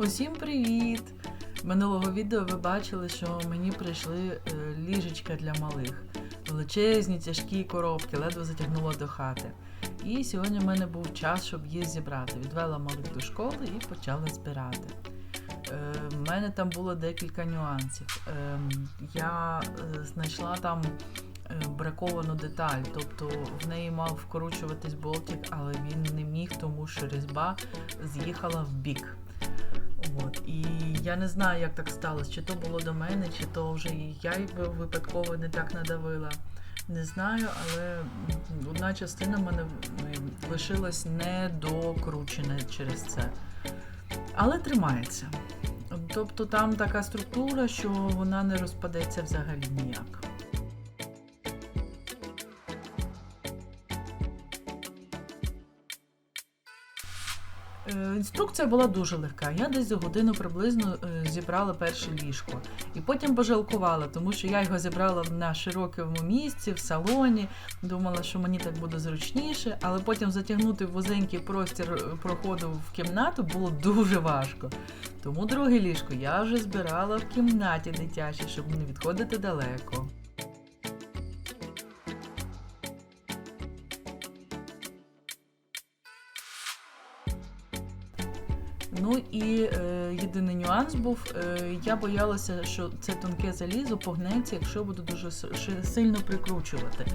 Усім привіт! Минулого відео ви бачили, що мені прийшли е, ліжечка для малих. Величезні, тяжкі коробки, ледве затягнуло до хати. І сьогодні в мене був час, щоб їх зібрати. Відвела малих до школи і почала збирати. Е, в мене там було декілька нюансів. Е, я знайшла там браковану деталь, тобто в неї мав вкручуватись болтик, але він не міг, тому що різьба з'їхала в бік. От. І я не знаю, як так сталося, чи то було до мене, чи то вже я випадково не так надавила. Не знаю, але одна частина в мене лишилась недокручена через це. Але тримається. Тобто там така структура, що вона не розпадеться взагалі ніяк. Інструкція була дуже легка. Я десь за годину приблизно е, зібрала перше ліжко. І потім пожалкувала, тому що я його зібрала на широкому місці, в салоні. Думала, що мені так буде зручніше, але потім затягнути вузенький простір е, проходу в кімнату було дуже важко. Тому друге ліжко я вже збирала в кімнаті дитячій, щоб не відходити далеко. Ну і е, єдиний нюанс був, е, я боялася, що це тонке залізо погнеться, якщо буду дуже сильно прикручувати.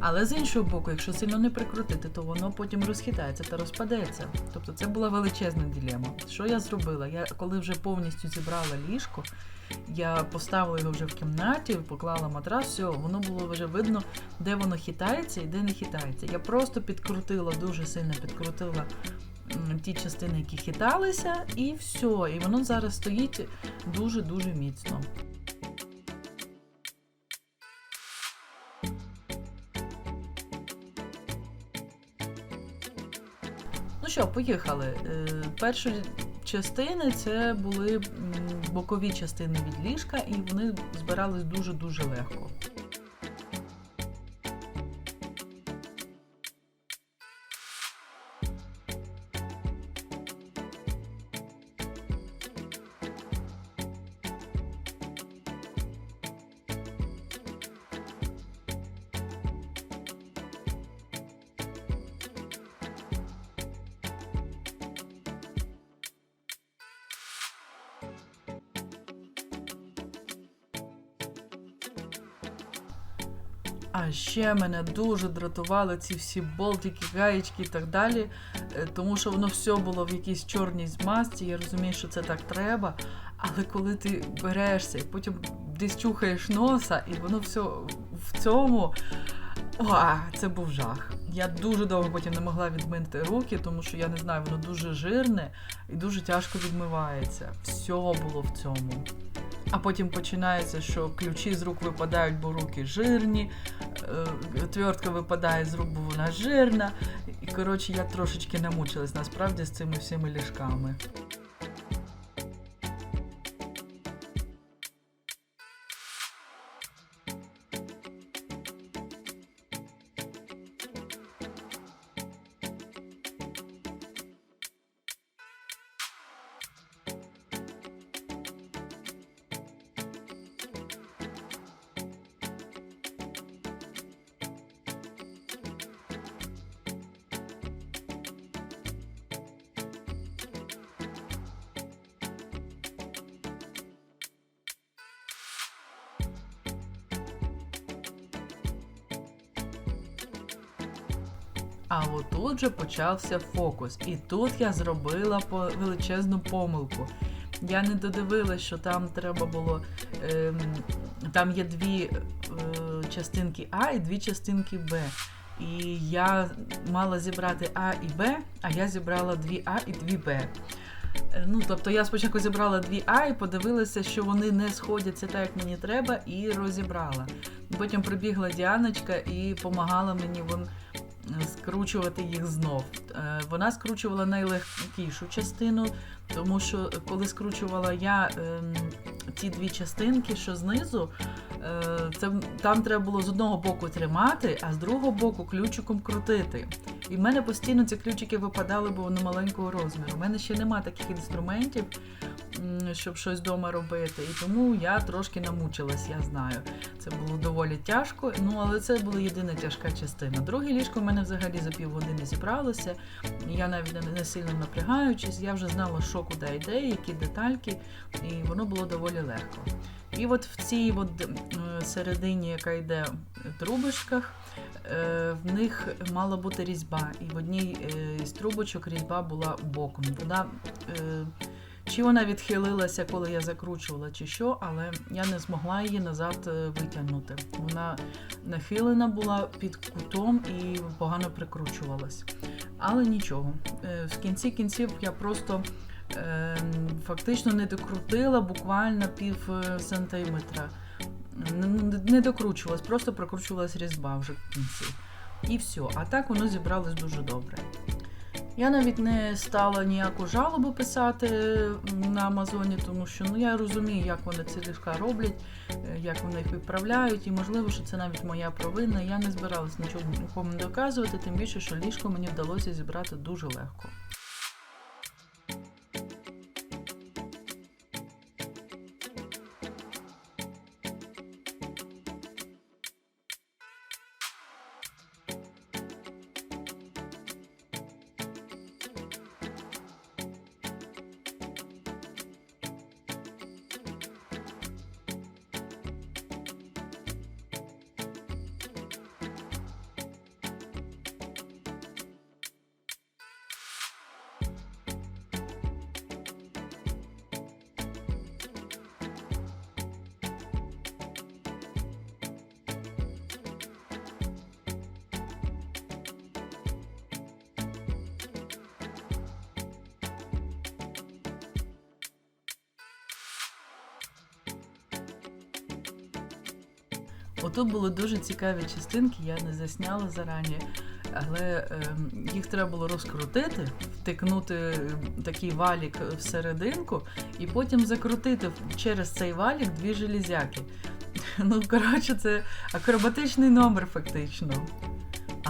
Але з іншого боку, якщо сильно не прикрутити, то воно потім розхитається та розпадеться. Тобто це була величезна ділема. Що я зробила? Я коли вже повністю зібрала ліжко, я поставила його вже в кімнаті, поклала матрас, все, воно було вже видно, де воно хитається і де не хитається. Я просто підкрутила, дуже сильно підкрутила ті частини, які хиталися, і все. І воно зараз стоїть дуже-дуже міцно. Ну що, поїхали. Е, Перші частини це були бокові частини від ліжка, і вони збирались дуже-дуже легко. А ще мене дуже дратували ці всі болтики, гаєчки і так далі, е, тому що воно все було в якійсь чорній змазці. Я розумію, що це так треба. Але коли ти берешся і потім десь чухаєш носа, і воно все в цьому. О, це був жах. Я дуже довго потім не могла відмити руки, тому що я не знаю, воно дуже жирне і дуже тяжко відмивається. Все було в цьому. А потім починається, що ключі з рук випадають, бо руки жирні, е, випадає з рук, вона жирна. І коротше, я трошечки намучилась насправді з цими всіми ліжками. А отут же почався фокус. І тут я зробила величезну помилку. Я не додивилась, що там треба було. Ем, там є дві е, частинки А і дві частинки Б. І я мала зібрати А і Б, а я зібрала дві А і дві Б. Е, Ну, тобто я спочатку зібрала дві А і подивилася, що вони не сходяться так, як мені треба, і розібрала. Потім прибігла Діаночка і допомагала мені вон скручувати їх знов. Е, Вона скручувала найлегкішу частину, тому що коли скручувала я ем, ті дві частинки, що знизу, це, там треба було з одного боку тримати, а з другого боку ключиком крутити. І в мене постійно ці ключики випадали, бо вони маленького розміру. У мене ще нема таких інструментів, щоб щось вдома робити. І тому я трошки намучилась, я знаю. Це було доволі тяжко, ну але це була єдина тяжка частина. Друге ліжко в мене взагалі за півгодини зібралося. Я навіть не сильно напрягаючись, я вже знала, що куди йде, які детальки, і воно було доволі легко. І от в цій от, середині, яка йде в трубочках, е, в них мала бути різьба. І в одній е, із трубочок різьба була боком. Вона, е, чи вона відхилилася, коли я закручувала, чи що, але я не змогла її назад витягнути. Вона нахилена була під кутом і погано прикручувалась. Але нічого. В кінці кінців я просто фактично не докрутила буквально пів е, сантиметра. Не, докручувалась, просто прокручувалась різьба вже в кінці. І все. А так воно зібралось дуже добре. Я навіть не стала ніяку жалобу писати на Амазоні, тому що ну, я розумію, як вони ці ліжка роблять, е, як вони їх відправляють, і можливо, що це навіть моя провина. Я не збиралась нічого нікому доказувати, тим більше, що ліжко мені вдалося зібрати дуже легко. Отут були дуже цікаві частинки, я не засняла зарані, але ем, їх треба було розкрутити, втикнути ем, такий валік всерединку і потім закрутити через цей валік дві железяки. Ну, коротше, це акробатичний номер, фактично.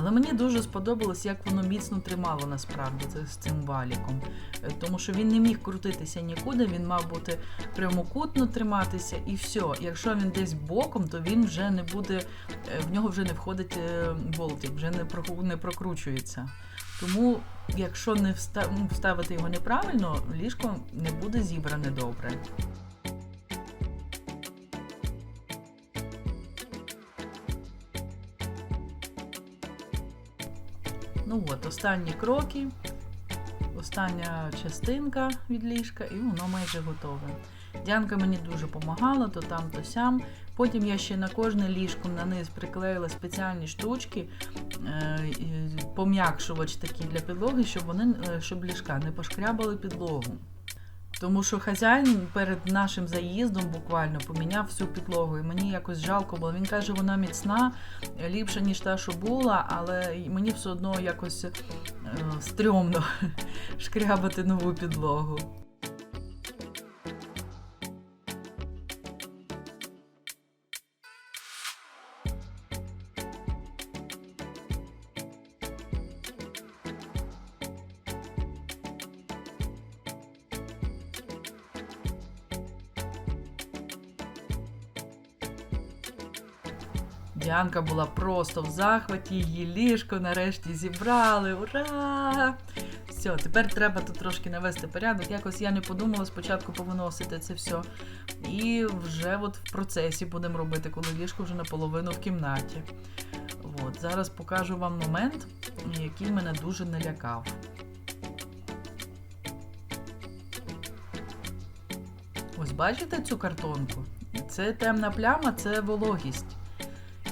Але мені дуже сподобалось, як воно міцно тримало насправді це з цим валіком. Е, Тому що він не міг крутитися нікуди, він мав бути прямокутно триматися і все. Якщо він десь боком, то він вже не буде, е, в нього вже не входить е, болтик, вже не, прокру- не прокручується. Тому, якщо не ну, вставити його неправильно, ліжко не буде зібране добре. Ну от, останні кроки, остання частинка від ліжка, і воно майже готове. Дянка мені дуже допомагала, то там, то сям. Потім я ще на кожне ліжко на низ приклеїла спеціальні штучки, е, пом'якшувач такі для підлоги, щоб вони е, щоб ліжка не пошкрябали підлогу. Тому що хазяїн перед нашим заїздом буквально поміняв всю підлогу, і мені якось жалко було. Він каже, вона міцна, ліпша, ніж та, що була, але мені все одно якось е, стрьомно шкрябати нову підлогу. Діанка була просто в захваті, її ліжко нарешті зібрали. Ура! Все, тепер треба тут трошки навести порядок. Якось я не подумала спочатку повиносити це все. І вже от в процесі будемо робити, коли ліжко вже наполовину в кімнаті. От, зараз покажу вам момент, який мене дуже налякав. Ось бачите цю картонку? Це темна пляма, це вологість.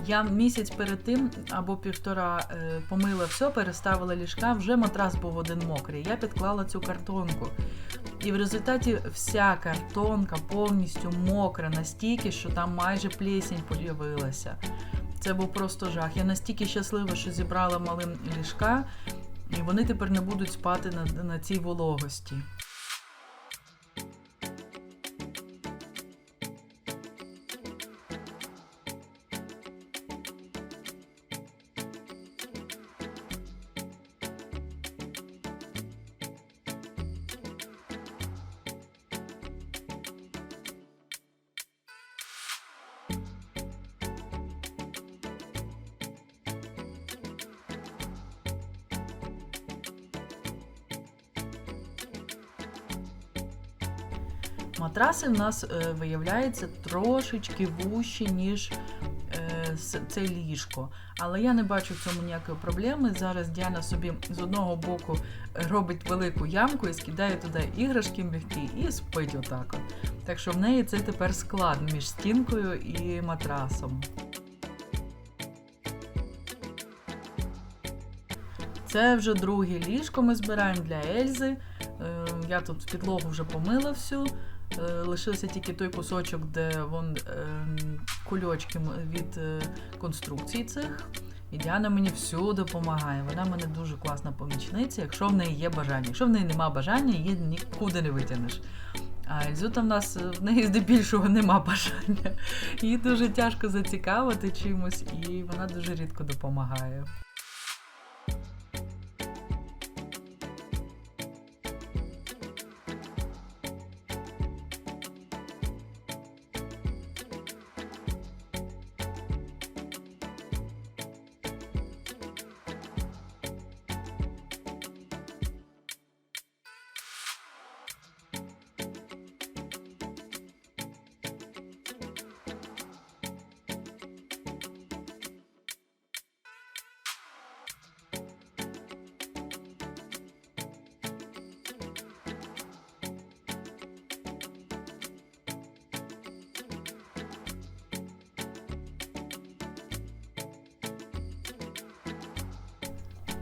Я місяць перед тим або півтора е, помила все, переставила ліжка, вже матрас був один мокрий. Я підклала цю картонку. І в результаті вся картонка повністю мокра настільки, що там майже плесень появилася. Це був просто жах. Я настільки щаслива, що зібрала малим ліжка, і вони тепер не будуть спати на, на цій вологості. Матраси в нас е, виявляється трошечки вужчі, ніж е, це ліжко. Але я не бачу в цьому ніякої проблеми. Зараз Діана собі з одного боку е, робить велику ямку і скидає туди іграшки м'які і спить отак. От. Так що в неї це тепер склад між стінкою і матрасом. Це вже друге ліжко ми збираємо для Ельзи. Я тут підлогу вже помила всю. Е, Лишився тільки той кусочок, де вон ем, кульочки від е, конструкцій цих. І Діана мені всюди допомагає. Вона мене дуже класна помічниця, якщо в неї є бажання. Якщо в неї нема бажання, її нікуди не витягнеш. А Ельзута в нас е, в неї здебільшого нема бажання. Їй дуже тяжко зацікавити чимось, і вона дуже рідко допомагає.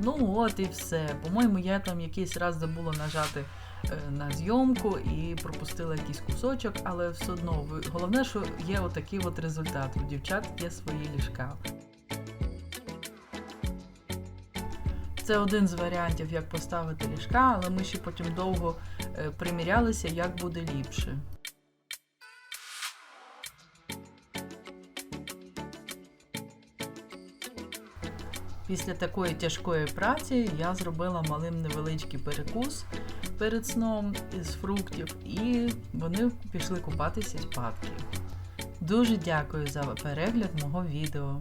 Ну от і все. По-моєму, я там якийсь раз забула нажати е, на зйомку і пропустила якийсь кусочок, але все одно головне, що є отакий от результат. У дівчат є свої ліжка. Це один з варіантів, як поставити ліжка, але ми ще потім довго е, примірялися, як буде ліпше. Після такої тяжкої праці я зробила малим невеличкий перекус перед сном із фруктів, і вони пішли купатися спадки. Дуже дякую за перегляд мого відео.